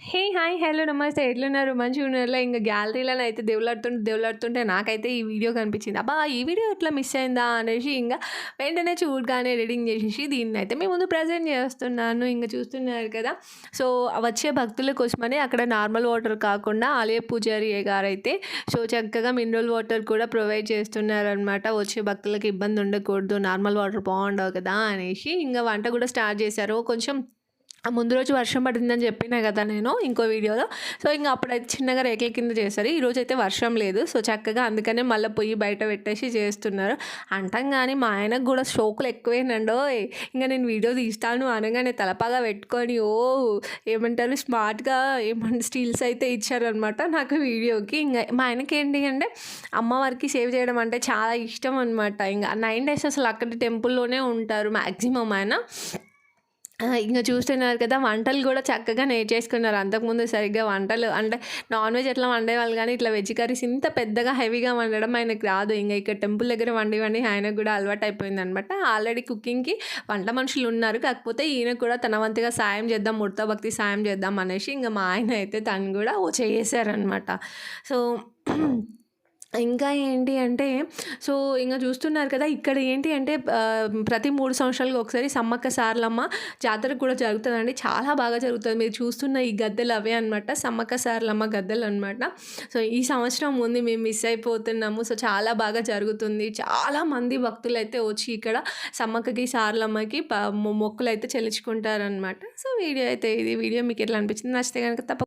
Hey hi hello నమస్తే. ఎట్లున్నారు? మంచిగా ఉన్నారులా ఇంకా గ్యాలరీలో అయితే దేవులాడుతుంటే దేవులాడుతుంటే నాకైతే ఈ వీడియో కనిపించింది. అబ్బా ఈ వీడియో ఎట్లా మిస్ అయిందా అనేసి ఇంకా వెంటనే చూడగానే ఎడిటింగ్ చేసేసి దీన్ని అయితే మేము ముందు ప్రజెంట్ చేస్తున్నాను. ఇంకా చూస్తున్నారు కదా. సో వచ్చే భక్తుల కోసమని అక్కడ నార్మల్ వాటర్ కాకుండా ఆలయ పూజారి గారు అయితే సో చక్కగా మినరల్ వాటర్ కూడా ప్రొవైడ్ చేస్తున్నారనమాట వచ్చే భక్తులకు ఇబ్బంది ఉండకూడదు. నార్మల్ వాటర్ బాగుండవు కదా అనేసి ఇంకా వంట కూడా స్టార్ట్ చేశారు. కొంచెం ముందు రోజు వర్షం పడిందని చెప్పినా కదా నేను ఇంకో వీడియోలో. సో ఇంకా అప్పుడైతే చిన్నగా రేకుల కింద చేస్తారు ఈరోజు అయితే వర్షం లేదు. సో చక్కగా అందుకనే మళ్ళీ పొయ్యి బయట పెట్టేసి చేస్తున్నారు. అంటాం కానీ మా ఆయనకు కూడా షోకులు ఎక్కువేనండో. ఇంకా నేను వీడియో తీస్తాను అనగానే తలపాగా పెట్టుకొని ఓ ఏమంటారు స్మార్ట్గా ఏమంటే స్టీల్స్ అయితే ఇచ్చారనమాట నాకు వీడియోకి. ఇంకా మా ఆయనకి ఏంటి అంటే అమ్మవారికి సేవ్ చేయడం అంటే చాలా ఇష్టం అనమాట ఇంకా నైన్ డేస్ అసలు అక్కడ టెంపుల్లోనే ఉంటారు మ్యాక్సిమం ఆయన. ఇంకా చూస్తున్నారు కదా వంటలు కూడా చక్కగా నేర్చేసుకున్నారు అంతకుముందు సరిగ్గా వంటలు అంటే నాన్ వెజ్ ఎట్లా వండేవాళ్ళు కానీ ఇట్లా వెజ్ కర్రీస్ ఇంత పెద్దగా హెవీగా వండడం ఆయనకు రాదు. ఇంకా ఇక్కడ టెంపుల్ దగ్గర వండి ఆయనకు కూడా అలవాటు అయిపోయింది అనమాట ఆల్రెడీ కుకింగ్కి వంట మనుషులు ఉన్నారు. కాకపోతే ఈయన కూడా తన వంతుగా సాయం చేద్దాం ముడత భక్తి సాయం చేద్దాం అనేసి ఇంకా మా ఆయన అయితే తను కూడా చేసారనమాట సో ఇంకా ఏంటి అంటే సో ఇంకా చూస్తున్నారు కదా ఇక్కడ ఏంటి అంటే ప్రతి మూడు సంవత్సరాలకు ఒకసారి సమ్మక్క సార్లమ్మ జాతర కూడా జరుగుతుందండి. చాలా బాగా జరుగుతుంది. మీరు చూస్తున్న ఈ గద్దెలు అవే అనమాట సమ్మక్క సార్లమ్మ గద్దెలు అనమాట సో ఈ సంవత్సరం ఉంది మేము మిస్ అయిపోతున్నాము. సో చాలా బాగా జరుగుతుంది. చాలా మంది భక్తులు అయితే వచ్చి ఇక్కడ సమ్మక్కకి సార్లమ్మకి మొక్కులు అయితే చెల్లించుకుంటారనమాట సో వీడియో అయితే ఇది. వీడియో మీకు ఎట్లా అనిపించింది? నచ్చితే కనుక తప్ప